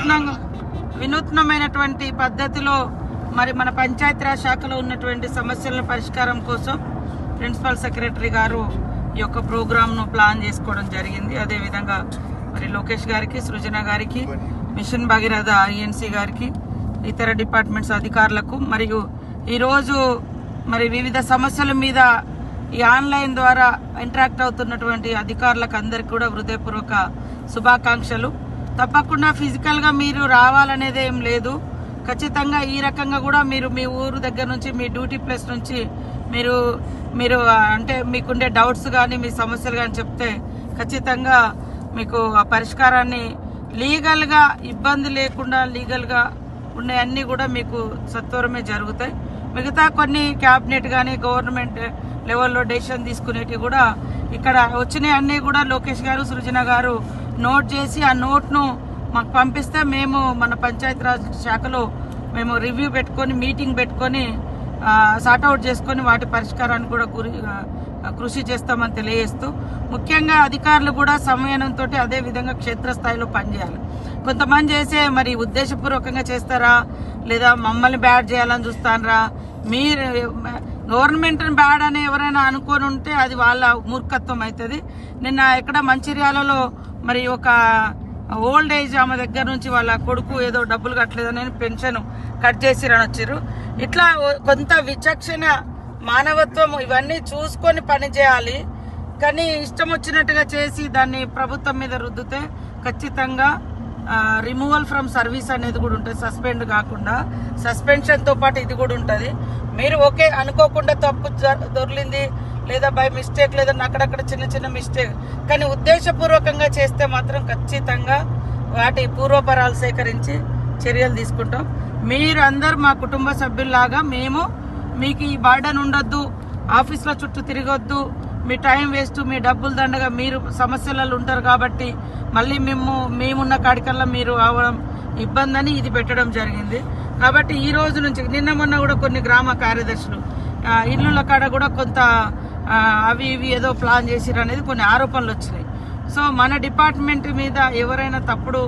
వినూత్నంగా వినూత్నమైనటువంటి పద్ధతిలో మరి మన పంచాయతీరాజ్ శాఖలో ఉన్నటువంటి సమస్యల పరిష్కారం కోసం ప్రిన్సిపల్ సెక్రటరీ గారు ఈ యొక్క ప్రోగ్రామ్ను ప్లాన్ చేసుకోవడం జరిగింది. అదేవిధంగా మరి లోకేష్ గారికి సృజన గారికి మిషన్ భగీరథ ఐఎన్సీ గారికి ఇతర డిపార్ట్మెంట్స్ అధికారులకు మరియు ఈరోజు మరి వివిధ సమస్యల మీద ఈ ఆన్లైన్ ద్వారా ఇంటరాక్ట్ అవుతున్నటువంటి అధికారులకు అందరికీ కూడా హృదయపూర్వక శుభాకాంక్షలు. తప్పకుండా ఫిజికల్గా మీరు రావాలనేది ఏం లేదు. ఖచ్చితంగా ఈ రకంగా కూడా మీరు మీ ఊరు దగ్గర నుంచి మీ డ్యూటీ ప్లేస్ నుంచి మీరు మీరు అంటే మీకుండే డౌట్స్ కానీ మీ సమస్యలు కానీ చెప్తే ఖచ్చితంగా మీకు ఆ పరిష్కారాన్ని లీగల్గా ఇబ్బంది లేకుండా లీగల్గా ఉన్నాయన్నీ కూడా మీకు సత్వరమే జరుగుతాయి. మిగతా కొన్ని క్యాబినెట్ కానీ గవర్నమెంట్ లెవెల్లో డెసిషన్ తీసుకునేటివి కూడా ఇక్కడ వచ్చినాయి అన్నీ కూడా లోకేష్ గారు సృజన గారు నోట్ చేసి ఆ నోట్ను మాకు పంపిస్తే మేము మన పంచాయతీరాజ్ శాఖలో మేము రివ్యూ పెట్టుకొని మీటింగ్ పెట్టుకొని సార్ట్అవుట్ చేసుకొని వాటి పరిష్కారాన్ని కూడా గురి కృషి చేస్తామని తెలియజేస్తూ ముఖ్యంగా అధికారులు కూడా సమయంతో అదే విధంగా క్షేత్రస్థాయిలో పనిచేయాలి. కొంతమంది చేసే మరి ఉద్దేశపూర్వకంగా చేస్తారా? లేదా మమ్మల్ని బ్యాడ్ చేయాలని చూస్తానరా? మీరు గవర్నమెంట్ని బ్యాడ్ అని ఎవరైనా అనుకొని ఉంటే అది వాళ్ళ మూర్ఖత్వం అవుతుంది. నిన్న ఎక్కడ మంచిర్యాలలో మరి ఒక ఓల్డ్ ఏజ్ ఆమె దగ్గర నుంచి వాళ్ళ కొడుకు ఏదో డబ్బులు కట్టలేదని పెన్షన్ కట్ చేసిరని వచ్చారు ఇట్లా కొంత విచక్షణ మానవత్వం ఇవన్నీ చూసుకొని పని చేయాలి. కానీ ఇష్టం వచ్చినట్టుగా చేసి దాన్ని ప్రభుత్వం మీద రుద్దితే ఖచ్చితంగా రిమూవల్ ఫ్రమ్ సర్వీస్ అనేది కూడా ఉంటుంది. సస్పెండ్ కాకుండా సస్పెన్షన్తో పాటు ఇది కూడా ఉంటుంది. మీరు ఓకే అనుకోకుండా తప్పు దొరిలింది లేదా బై మిస్టేక్ లేదా అక్కడక్కడ చిన్న చిన్న మిస్టేక్ కానీ ఉద్దేశపూర్వకంగా చేస్తే మాత్రం ఖచ్చితంగా వాటి పూర్వపరాలు సేకరించి చర్యలు తీసుకుంటాం. మీరు అందరు మా కుటుంబ సభ్యుల్లాగా మేము మీకు ఈ బర్డన్ ఉండొద్దు ఆఫీస్లో చుట్టూ తిరగొద్దు మీ టైం వేస్ట్ మీ డబ్బులు దండగా మీరు సమస్యలలో ఉంటారు కాబట్టి మళ్ళీ మేము మేమున్న కాడికల్లా మీరు అవడం ఇబ్బంది అని ఇది పెట్టడం జరిగింది. కాబట్టి ఈ రోజు నుంచి నిన్న మొన్న కూడా కొన్ని గ్రామ కార్యదర్శులు ఇల్లుల కాడ కూడా కొంత అవి ఇవి ఏదో ప్లాన్ చేసిరు అనేది కొన్ని ఆరోపణలు వచ్చినాయి. సో మన డిపార్ట్మెంట్ మీద ఎవరైనా తప్పుడు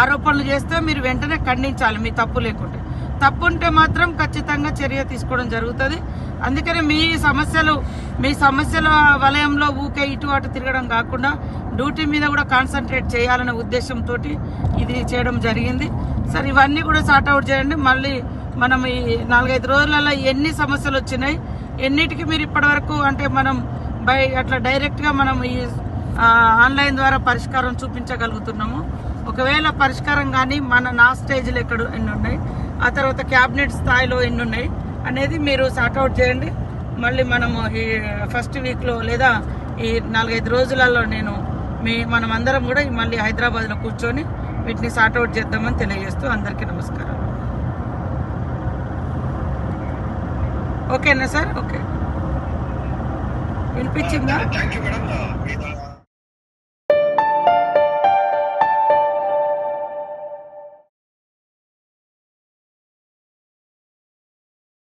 ఆరోపణలు చేస్తే మీరు వెంటనే ఖండించాలి మీ తప్పు లేకుంటే. తప్పు ఉంటే మాత్రం ఖచ్చితంగా చర్య తీసుకోవడం జరుగుతుంది. అందుకనే మీ సమస్యలు మీ సమస్యల వలయంలో ఊకే ఇటు అటు తిరగడం కాకుండా డ్యూటీ మీద కూడా కాన్సన్ట్రేట్ చేయాలనే ఉద్దేశంతో ఇది చేయడం జరిగింది. సరే ఇవన్నీ కూడా సార్ట్అవుట్ చేయండి. మళ్ళీ మనం ఈ నాలుగైదు రోజులలో ఎన్ని సమస్యలు వచ్చినాయి ఎన్నిటికి మీరు ఇప్పటివరకు అంటే మనం బై అట్లా డైరెక్ట్గా మనం ఈ ఆన్లైన్ ద్వారా పరిష్కారం చూపించగలుగుతున్నాము. ఒకవేళ పరిష్కారం కానీ మన నా స్టేజ్లు ఎక్కడ ఎన్ని ఉన్నాయి ఆ తర్వాత క్యాబినెట్ స్థాయిలో ఎన్ని ఉన్నాయి అనేది మీరు సార్ట్అవుట్ చేయండి. మళ్ళీ మనము ఈ ఫస్ట్ వీక్లో లేదా ఈ నాలుగైదు రోజులలో నేను మీ మనం అందరం కూడా మళ్ళీ హైదరాబాద్లో కూర్చొని వీటిని సార్ట్అవుట్ చేద్దామని తెలియజేస్తూ అందరికీ నమస్కారం ఓకేనా సార్? ఓకే. వినిపించిందా? Thank you madam.